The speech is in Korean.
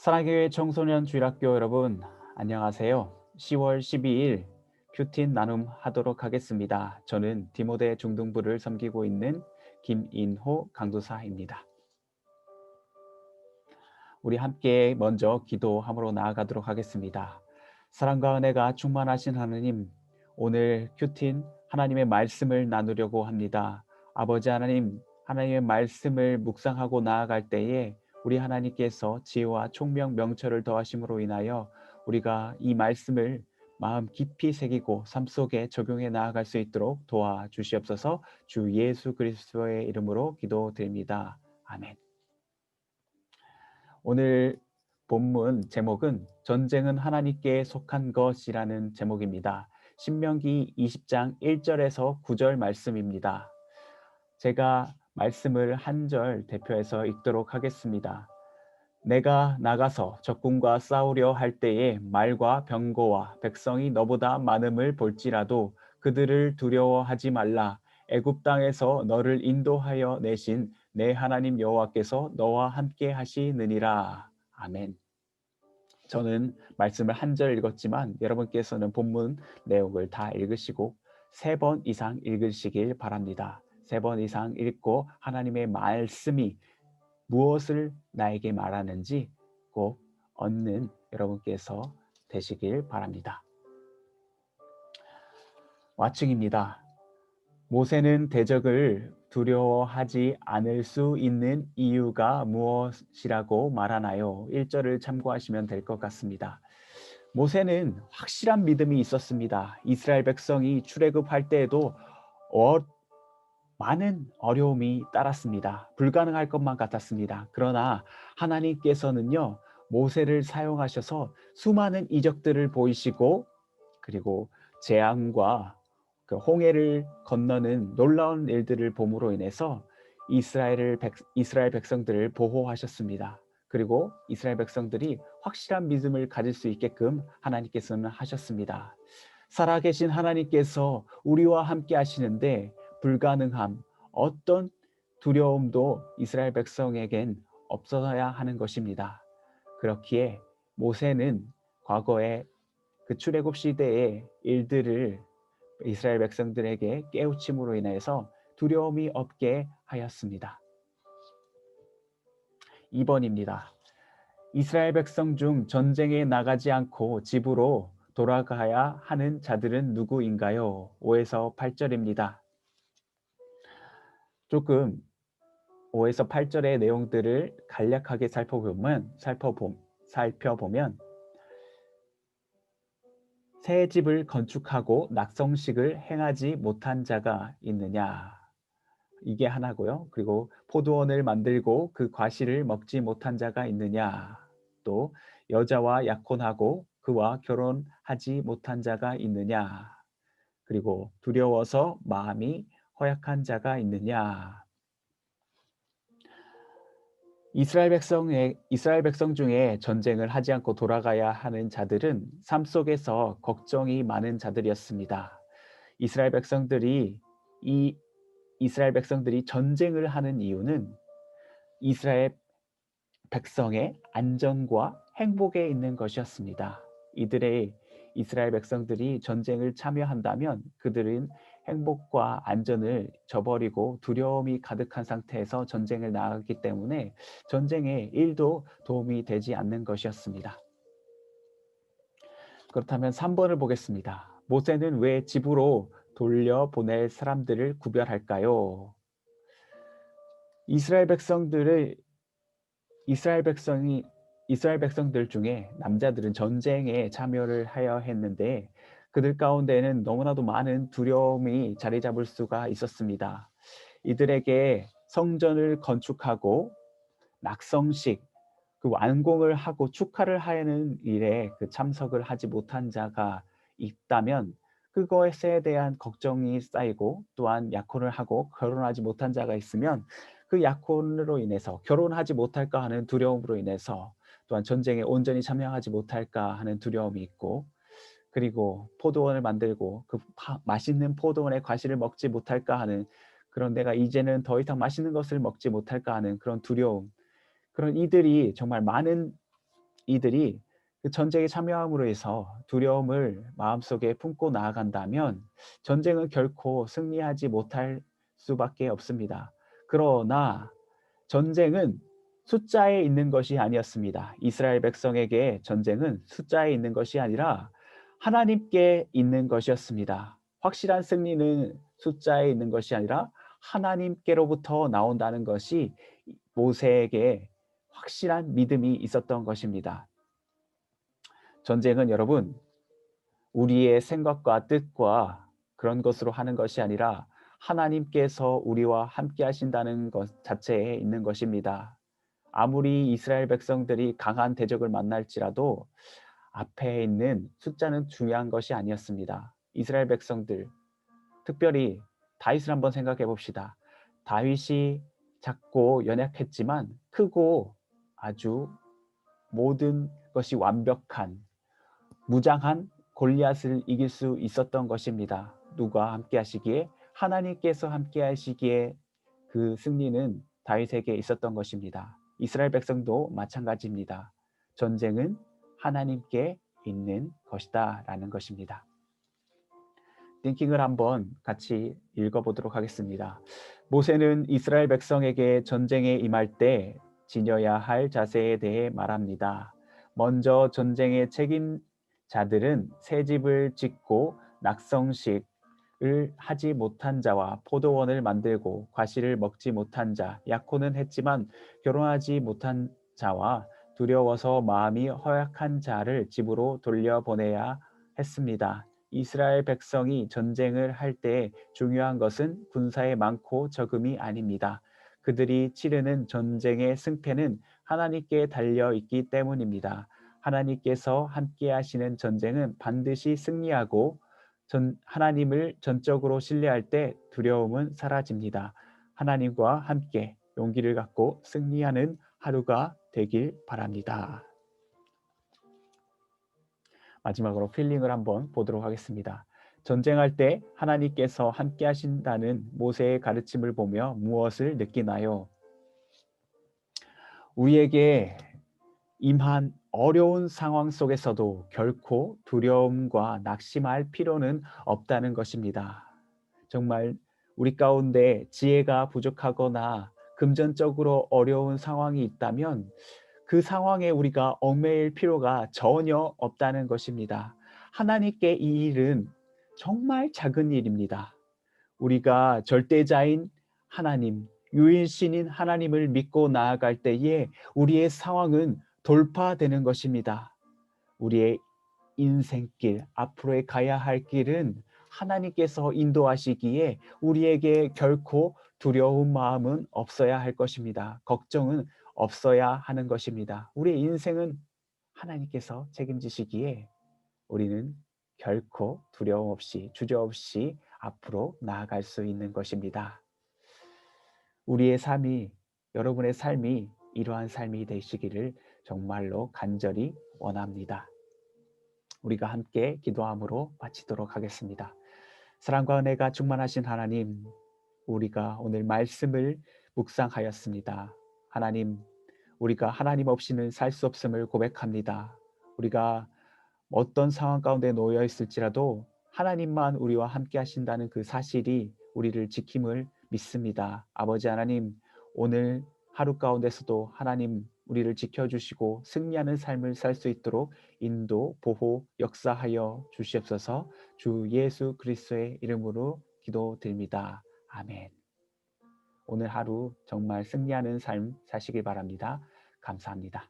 사랑교회 청소년 주일학교 여러분 안녕하세요. 10월 12일 큐틴 나눔 하도록 하겠습니다. 저는 디모데 중등부를 섬기고 있는 김인호 강도사입니다. 우리 함께 먼저 기도함으로 나아가도록 하겠습니다. 사랑과 은혜가 충만하신 하나님, 오늘 큐틴 하나님의 말씀을 나누려고 합니다. 아버지 하나님, 하나님의 말씀을 묵상하고 나아갈 때에 우리 하나님께서 지혜와 총명 명철을 더하심으로 인하여 우리가 이 말씀을 마음 깊이 새기고 삶 속에 적용해 나아갈 수 있도록 도와주시옵소서 주 예수 그리스도의 이름으로 기도드립니다. 아멘. 오늘 본문 제목은 전쟁은 하나님께 속한 것이라는 제목입니다. 신명기 20장 1절에서 9절 말씀입니다. 제가 말씀을 한 절 대표해서 읽도록 하겠습니다. 내가 나가서 적군과 싸우려 할 때에 말과 병거와 백성이 너보다 많음을 볼지라도 그들을 두려워하지 말라. 애굽 땅에서 너를 인도하여 내신 내 하나님 여호와께서 너와 함께 하시느니라. 아멘. 저는 말씀을 한 절 읽었지만 여러분께서는 본문 내용을 다 읽으시고 세 번 이상 읽으시길 바랍니다. 세 번 이상 읽고 하나님의 말씀이 무엇을 나에게 말하는지 꼭 얻는 여러분께서 되시길 바랍니다. 와충입니다. 모세는 대적을 두려워하지 않을 수 있는 이유가 무엇이라고 말하나요? 1절을 참고하시면 될 것 같습니다. 모세는 확실한 믿음이 있었습니다. 이스라엘 백성이 출애굽할 때에도 어, 많은 어려움이 따랐습니다. 불가능할 것만 같았습니다. 그러나 하나님께서는요, 모세를 사용하셔서 수많은 이적들을 보이시고, 그리고 재앙과 그 홍해를 건너는 놀라운 일들을 봄으로 인해서 이스라엘을 백, 이스라엘 백성들을 보호하셨습니다. 그리고 이스라엘 백성들이 확실한 믿음을 가질 수 있게끔 하나님께서는 하셨습니다. 살아계신 하나님께서 우리와 함께 하시는데 불가능함, 어떤 두려움도 이스라엘 백성에겐 없어야 하는 것입니다. 그렇기에 모세는 과거에 그 출애굽 시대의 일들을 이스라엘 백성들에게 깨우침으로 인해서 두려움이 없게 하였습니다. 2번입니다. 이스라엘 백성 중 전쟁에 나가지 않고 집으로 돌아가야 하는 자들은 누구인가요? 5에서 8절입니다. 조금 5에서 8절의 내용들을 간략하게 살펴보면 살펴보, 살펴보면 새 집을 건축하고 낙성식을 행하지 못한 자가 있느냐? 이게 하나고요. 그리고 포도원을 만들고 그 과실을 먹지 못한 자가 있느냐? 또 여자와 약혼하고 그와 결혼하지 못한 자가 있느냐? 그리고 두려워서 마음이 허약한 자가 있느냐 이스라엘 백성의 이스라엘 백성 중에 전쟁을 하지 않고 돌아가야 하는 자들은 삶 속에서 걱정이 많은 자들이었습니다. 이스라엘 백성들이 이 이스라엘 백성들이 전쟁을 하는 이유는 이스라엘 백성의 안전과 행복에 있는 것이었습니다. 이들의 이스라엘 백성들이 전쟁을 참여한다면 그들은 행복과 안전을 저버리고 두려움이 가득한 상태에서 전쟁을 나가기 때문에 전쟁에 일도 도움이 되지 않는 것이었습니다. 그렇다면 3번을 보겠습니다. 모세는 왜 집으로 돌려보낼 사람들을 구별할까요? 이스라엘 백성들을 이스라엘 백성이 이스라엘 백성들 중에 남자들은 전쟁에 참여를 하여 했는데 그들 가운데는 너무나도 많은 두려움이 자리 잡을 수가 있었습니다. 이들에게 성전을 건축하고 낙성식 그 완공을 하고 축하를 하는 일에 그 참석을 하지 못한 자가 있다면 그것에 대한 걱정이 쌓이고 또한 약혼을 하고 결혼하지 못한 자가 있으면 그 약혼으로 인해서 결혼하지 못할까 하는 두려움으로 인해서 또한 전쟁에 온전히 참여하지 못할까 하는 두려움이 있고 그리고 포도원을 만들고 그 파, 맛있는 포도원의 과실을 먹지 못할까 하는 그런 내가 이제는 더 이상 맛있는 것을 먹지 못할까 하는 그런 두려움 그런 이들이 정말 많은 이들이 그 전쟁에 참여함으로 해서 두려움을 마음속에 품고 나아간다면 전쟁은 결코 승리하지 못할 수밖에 없습니다. 그러나 전쟁은 숫자에 있는 것이 아니었습니다. 이스라엘 백성에게 전쟁은 숫자에 있는 것이 아니라 하나님께 있는 것이었습니다. 확실한 승리는 숫자에 있는 것이 아니라 하나님께로부터 나온다는 것이 모세에게 확실한 믿음이 있었던 것입니다. 전쟁은 여러분 우리의 생각과 뜻과 그런 것으로 하는 것이 아니라 하나님께서 우리와 함께 하신다는 것 자체에 있는 것입니다. 아무리 이스라엘 백성들이 강한 대적을 만날지라도 앞에 있는 숫자는 중요한 것이 아니었습니다. 이스라엘 백성들, 특별히 다윗을 한번 생각해 봅시다. 다윗이 작고 연약했지만 크고 아주 모든 것이 완벽한 무장한 골리앗을 이길 수 있었던 것입니다. 누가 함께 하시기에 하나님께서 함께 하시기에 그 승리는 다윗에게 있었던 것입니다. 이스라엘 백성도 마찬가지입니다. 전쟁은 하나님께 있는 것이다 라는 것입니다. 띵킹을 한번 같이 읽어보도록 하겠습니다. 모세는 이스라엘 백성에게 전쟁에 임할 때 지녀야 할 자세에 대해 말합니다. 먼저 전쟁의 책임자들은 새 집을 짓고 낙성식 을 하지 못한 자와 포도원을 만들고 과실을 먹지 못한 자, 약혼은 했지만 결혼하지 못한 자와 두려워서 마음이 허약한 자를 집으로 돌려보내야 했습니다. 이스라엘 백성이 전쟁을 할 때 중요한 것은 군사의 많고 적음이 아닙니다. 그들이 치르는 전쟁의 승패는 하나님께 달려 있기 때문입니다. 하나님께서 함께 하시는 전쟁은 반드시 승리하고 전, 하나님을 전적으로 신뢰할 때 두려움은 사라집니다. 하나님과 함께 용기를 갖고 승리하는 하루가 되길 바랍니다. 마지막으로 필링을 한번 보도록 하겠습니다. 전쟁할 때 하나님께서 함께 하신다는 모세의 가르침을 보며 무엇을 느끼나요? 우리에게 임한 어려운 상황 속에서도 결코 두려움과 낙심할 필요는 없다는 것입니다. 정말 우리 가운데 지혜가 부족하거나 금전적으로 어려운 상황이 있다면 그 상황에 우리가 얽매일 필요가 전혀 없다는 것입니다. 하나님께 이 일은 정말 작은 일입니다. 우리가 절대자인 하나님, 유일신인 하나님을 믿고 나아갈 때에 우리의 상황은 돌파되는 것입니다. 우리의 인생길, 앞으로의 가야 할 길은 하나님께서 인도하시기에 우리에게 결코 두려운 마음은 없어야 할 것입니다. 걱정은 없어야 하는 것입니다. 우리의 인생은 하나님께서 책임지시기에 우리는 결코 두려움 없이 주저없이 앞으로 나아갈 수 있는 것입니다. 우리의 삶이 여러분의 삶이 이러한 삶이 되시기를 정말로 간절히 원합니다. 우리가 함께 기도함으로 마치도록 하겠습니다. 사랑과 은혜가 충만하신 하나님, 우리가 오늘 말씀을 묵상하였습니다. 하나님, 우리가 하나님 없이는 살 수 없음을 고백합니다. 우리가 어떤 상황 가운데 놓여 있을지라도 하나님만 우리와 함께 하신다는 그 사실이 우리를 지킴을 믿습니다. 아버지 하나님, 오늘 하루 가운데서도 하나님 우리를 지켜주시고 승리하는 삶을 살 수 있도록 인도, 보호, 역사하여 주시옵소서 주 예수 그리스도의 이름으로 기도드립니다. 아멘. 오늘 하루 정말 승리하는 삶 사시길 바랍니다. 감사합니다.